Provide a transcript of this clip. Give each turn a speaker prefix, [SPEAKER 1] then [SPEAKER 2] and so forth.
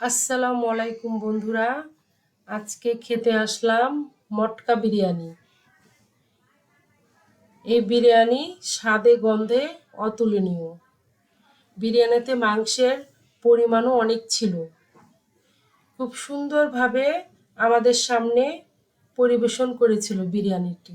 [SPEAKER 1] আসসালামু আলাইকুম বন্ধুরা। আজকে খেতে আসলাম মটকা বিরিয়ানি। এই বিরিয়ানি স্বাদে, গন্ধে অতুলনীয়। বিরিয়ানিতে মাংসের পরিমাণও অনেক ছিল। খুব সুন্দরভাবে আমাদের সামনে পরিবেশন করেছিল বিরিয়ানিটি।